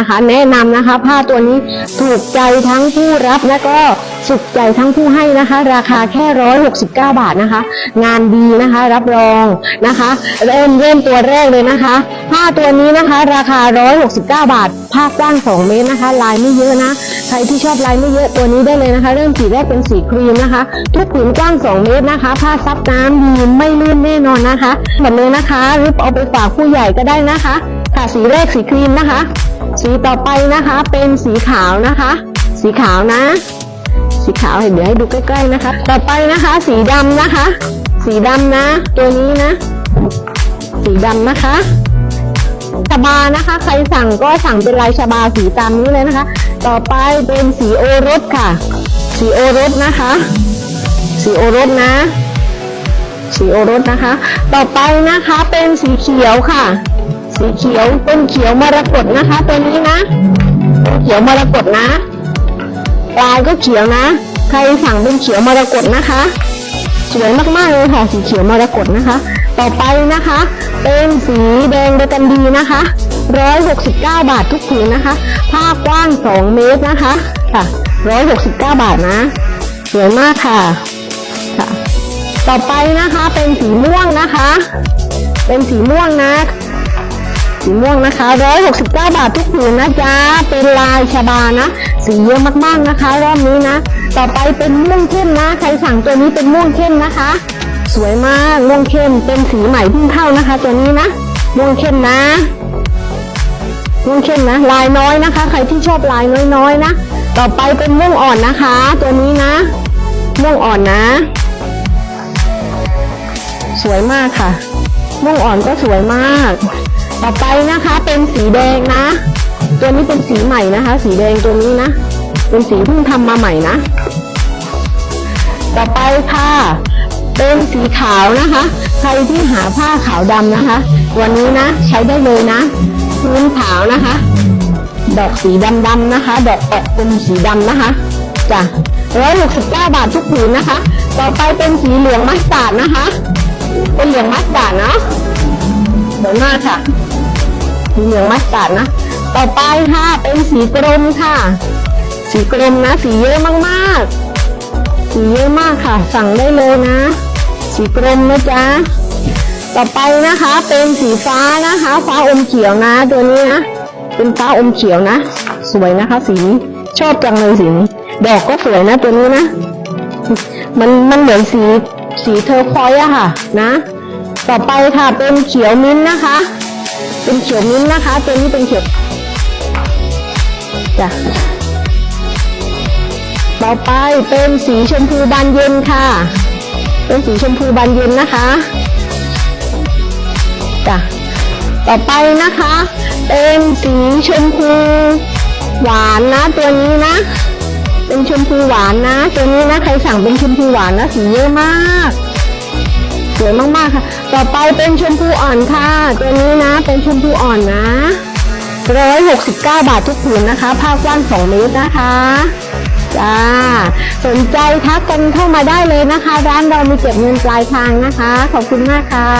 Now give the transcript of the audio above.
นะคะแนะนำนะคะ ผ้าตัวนี้ถูกใจทั้งผู้รับและก็สุขใจทั้งผู้ให้นะคะ ราคาแค่ร้อยหกสิบเก้าบาทนะคะ งานดีนะคะ รับรองนะคะ เริ่มเริ่มตัวแรกเลยนะคะ ผ้าตัวนี้นะคะ ราคาร้อยหกสิบเก้าบาท ผ้ากว้างสองเมตรนะคะ ลายไม่เยอะนะใครที่ชอบลายไม่เยอะตัวนี้ได้เลยนะคะ เริ่มสีแรกเป็นสีครีมนะคะ ทุกผืนกว้าง2เมตรนะคะ ผ้าซับน้ำดีไม่ลื่นแน่นอนนะคะแบบนี้นะคะหรือเอาไปฝากผู้ใหญ่ก็ได้นะคะ ค่ะสีแรกสีครีมนะคะ สีต่อไปนะคะเป็นสีขาวนะคะ สีขาวนะ สีขาวเห็นเดี๋ยวให้ดูใกล้ๆนะคะ ต่อไปนะคะ สีดำนะคะ สีดำนะ ตัวนี้นะ สีดำนะคะชบานะคะ ใครสั่งก็สั่งเป็นลายชบาสีตามนี้เลยนะคะ ต่อไปเป็นสีโอรสค่ะ สีโอรสนะคะ สีโอรสนะ สีโอรสนะคะ ต่อไปนะคะเป็นสีเขียวค่ะ สีเขียวต้นเขียวมรกตนะคะ ตัวนี้นะต้นเขียวมรกตนะปลายก็เขียวนะ ใครสั่งเป็นเขียวมรกตนะคะสวยมากๆเลยค่ะสีเขียวมรกตนะคะ ต่อไปนะคะ เป็นสีแดงเดกันดีนะคะ169 บาททุกผืนนะคะ ผ้ากว้าง 2 เมตรนะคะค่ะ169 บาทนะสวยมากค่ะค่ะ ต่อไปนะคะเป็นสีม่วงนะคะ เป็นสีม่วงนะ สีม่วงนะคะ 169 บาททุกผืนนะจ๊ะ เป็นลายชบานะ สีเยอะมากๆนะคะ รอบนี้นะ ต่อไปเป็นม่วงเข้มนะ ใครสั่งตัวนี้เป็นม่วงเข้มนะคะ สวยมากม่วงเข้มเป็นสีใหม่เพิ่งเข้านะคะ ตัวนี้นะม่วงเข้มนะม่วงเข้มนะ ลายน้อยนะคะ ใครที่ชอบลายน้อยๆนะ ต่อไปเป็นม่วงอ่อนนะคะ ตัวนี้นะ ม่วงอ่อนนะ สวยมากค่ะม่วงอ่อนก็สวยมาก ต่อไปนะคะเป็นสีแดงนะ ตัวนี้เป็นสีใหม่นะคะ สีแดงตัวนี้นะ เป็นสีเพิ่งทำมาใหม่นะ ต่อไปค่ะ เป็นสีขาวนะคะ ใครที่หาผ้าขาวดำนะคะวันนี้นะ ใช้ได้เลยนะ พื้นขาวนะคะ ดอกสีดำๆนะคะ ดอกออกเป็นสีดำนะคะจ้ะร้อยหกสิบเก้าบาททุกผืนนะคะ ต่อไปเป็นสีเหลืองมัสตาร์ดนะคะ เป็นเหลืองมัสตาร์ดเนาะ สวยมากค่ะสีเหลืองมัสตาร์ดนะ ต่อไปค่ะเป็นสีกรมค่ะ สีกรมนะ สีเยอะมากๆ สีเยอะมากค่ะ สั่งได้เลยนะ สีกรมนะจ๊ะต่อไปนะคะเป็นสีฟ้านะคะ ฟ้าอมเขียวนะ ตัวนี้นะเป็นฟ้าอมเขียวนะ สวยนะคะ สีนี้ชอบจังเลยสีนี้ดอกก็สวยนะตัวนี้นะ มันมันเหมือนสีสีเทอร์คอยส์อะค่ะ นะ ต่อไปค่ะเป็นเขียวมิ้นนะคะ เป็นเขียวมิ้นนะคะ ตัวนี้เป็นเขียวจ้ะต่อไปเป็นสีชมพูบานเย็นค่ะ เป็นสีชมพูบานเย็นนะคะจ้ะต่อไปนะคะ เป็นสีชมพูหวานนะตัวนี้นะ เป็นชมพูหวานนะ ตัวนี้นะใครสั่งเป็นชมพูหวานนะสีเยอะมาก วยมากๆค่ะ ต่อไปเป็นชมพูอ่อนค่ะ ตัวนี้นะเป็นชมพูอ่อนนะร้อยหกสิบเก้าบาททุกผืนนะคะผ้ากว้างสองเมตรนะคะจ้าสนใจทักกันเข้ามาได้เลยนะคะ ร้านเรามีเก็บเงินปลายทางนะคะ ขอบคุณมากค่ะ